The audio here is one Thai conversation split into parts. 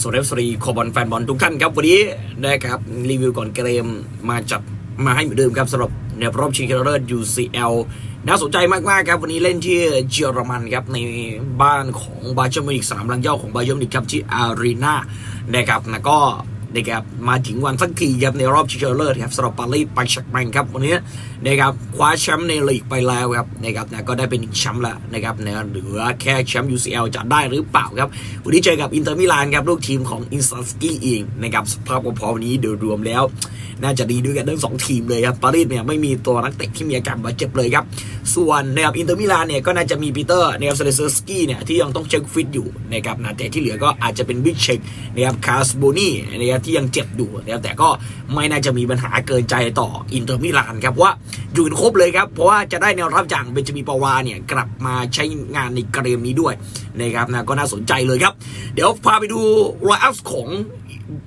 สวัสดีสรีคอบอลแฟนบอลทุกท่านครับวันนี้นะครับรีวิวก่อนเกมมาจัดมาให้เหมือนเดิมครับสำหรับในรอบชิงชนะเลิศ UCL น่าสนใจมากๆครับ วันนี้เล่นที่เยอรมันครับ ในบ้านของบาเยอร์มิวนิกสนามลังเย่าของบาเยอร์มิวนิกครับที่อารีนานะครับแล้วก็ นะครับมาถึงวันสักทีครับในรอบชิงชนะเลิศครับสำหรับปารีสไปชักแมงครับวันนี้นะครับคว้าแชมป์ในลีกไปแล้วครับนะครับนะก็ได้เป็นอีกแชมป์แล้วนะครับนะเหลือแค่แชมป์ UCL จะได้หรือเปล่าครับวันนี้เจอกับอินเตอร์มิลานครับลูกทีมของอินสตาสกี้เองนะครับสภาพพอๆวันนี้โดยรวมแล้ว น่าจะดีด้วยกันทั้งสองทีมเลยครับปารีสเนี่ยไม่มีตัวนักเตะที่มีอาการบาดเจ็บเลยครับส่วนนะครับอินเตอร์มิลานเนี่ยก็น่าจะมีปีเตอร์นะครับเซเลเซอร์สกี้เนี่ยที่ยังต้องเช็คฟิตอยู่นะครับนะแต่ที่เหลือก็อาจจะเป็นบิ๊กเช็คนะครับคาสโบนี่นะครับที่ยังเจ็บอยู่นะครับแต่ก็ไม่น่าจะมีปัญหาเกินใจต่ออินเตอร์มิลานครับว่าอยู่ครบเลยครับ เพราะว่าจะได้แนวรับจากเบนจามินปาวาเนี่ยกลับมาใช้งานในเกมนี้ด้วยนะครับนะก็น่าสนใจเลยครับ เดี๋ยวพาไปดูรอยอัพของ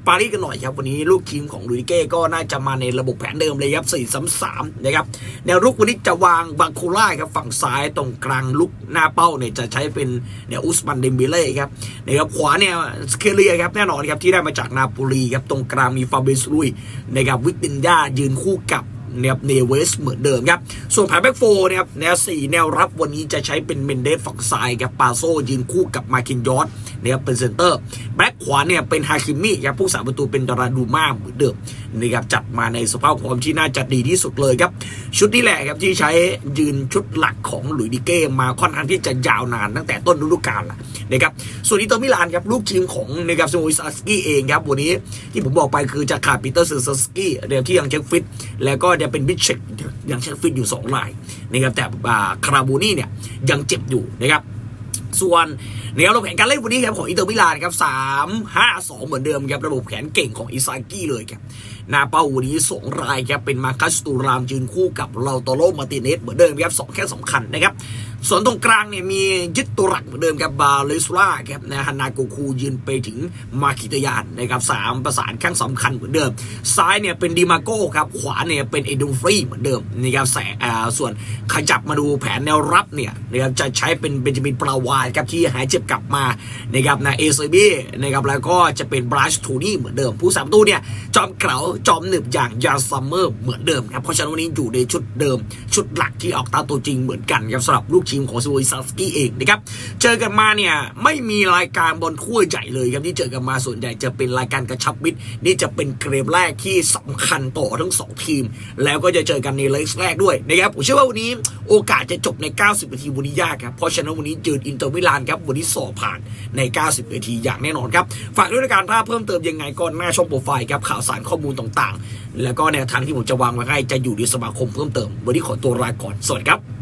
ปารีสกันหน่อยครับ วันนี้ลูกทีมของลูดิเก้ก็น่าจะมาในระบบแผนเดิมเลยครับ4 3 3นะครับแนวรุกวันนี้จะวางบางโคล่าครับฝั่งซ้ายตรงกลางลุกหน้าเป้าเนี่ยจะใช้เป็นเนี่ยอุสมันเดมเบเล่ครับนะครับขวาเนี่ยสเคเลียครับแน่นอนครับที่ได้มาจากนาโปลีครับตรงกลางมีฟาเบสลุยนะครับวิกตินยายืนคู่กับนะครับเนเวสเหมือนเดิมครับ ส่วนแผนแบ็กโฟร์นะครับแนวสี่แนวรับวันนี้จะใช้เป็นเมนเดสฝั่งซ้ายครับปาโซยืนคู่กับมาคินยอส นะครับเป็นเซนเตอร์แบ็กขวาเนี่ยเป็นฮาคิมิครับผู้สาประตูเป็นดาราดูมาเหมือนเดิมนะครับจัดมาในสภาพความที่น่าจะดีที่สุดเลยครับ ชุดนี้แหละครับที่ใช้ยืนชุดหลักของหลุยดิเก้มาค่อนข้างที่จะยาวนานตั้งแต่ต้นฤดูกาลละนะครับส่วนอินเตอมิลานครับลูกทีมของนะครับซโมอิซาสกี้เองครับวันนี้ที่ผมบอกไปคือจะขาดปีเตอร์ซอร์สกี้เดี๋ยวที่ยังเช็คฟิตแล้วก็จะเป็นบิชเชกยังเช็คฟิตอยู่2รายนะครับแต่คาราบูนี่เนี่ยยังเจ็บอยู่นะครับ ส่วนแนวระบบแผนการเล่นวันนี้ครับของอินเตอร์มิลานครับสามห้าสองเหมือนเดิมครับระบบแผนเก่งของอิซากิเลยครับ นาเป้าวันนี้สองรายครับเป็นมาคัสตูรามยืนคู่กับเราโตโรมาติเนสเหมือนเดิมครับสองแค่สำคัญนะครับส่วนตรงกลางเนี่ยมียึดตัวหลักเหมือนเดิมครับบาเลสล่าครับนะฮานาโกคูยืนไปถึงมาคิตยานนะครับสามประสานข้างสำคัญเหมือนเดิม ซ้ายเนี่ยเป็นดิมาโก้ครับขวาเนี่ยเป็นเอดูฟรีเหมือนเดิมนะครับแสอ่าส่วนขจับมาดูแผนแนวรับเนี่ยนะครับจะใช้เป็นเบนจามินปราวานครับที่หายเจ็บกลับมานะครับนะเอเซบีนะครับแล้วก็จะเป็นบรัชทูนี่เหมือนเดิม ผู้สามตู้เนี่ยจอมเก๋าจอมหนึบอย่างยาซัมเมอร์เหมือนเดิมครับเพราะฉะนั้นวันนี้อยู่ในชุดเดิม ชุดหลักที่ออกตาตัวจริงเหมือนกันครับสำหรับลูกทีมของซูโอิซาสกี้เองนะครับเจอกันมาเนี่ยไม่มีรายการบอลถ้วใหญ่เลยครับที่เจอกันมาส่วนใหญ่จะเป็นรายการกระชับมิตรนี่จะเป็นเกมแรกที่สำคัญต่อทั้งสองทีม แล้วก็จะเจอกันในเลกแรกด้วยนะครับผมเชื่อว่าวันนี้โอกาสจะจบใน 90 นาทีวันนี้ยากครับเพราะฉะนั้นวันนี้เจออินเตอร์มิลานครับวันนี้สอบผ่านใน 90 นาทีอย่างแน่นอนครับฝากด้วยนการถ้าเพิ่มเติมยังไงก็หน้าช่องโปรไฟล์ครับข่าวสารข้อมูลต่างๆ แล้วก็แนวทางที่ผมจะวางไว้ให้จะอยู่ในสมาคมเพิ่มเติม วันนี้ขอตัวลาก่อน สวัสดีครับ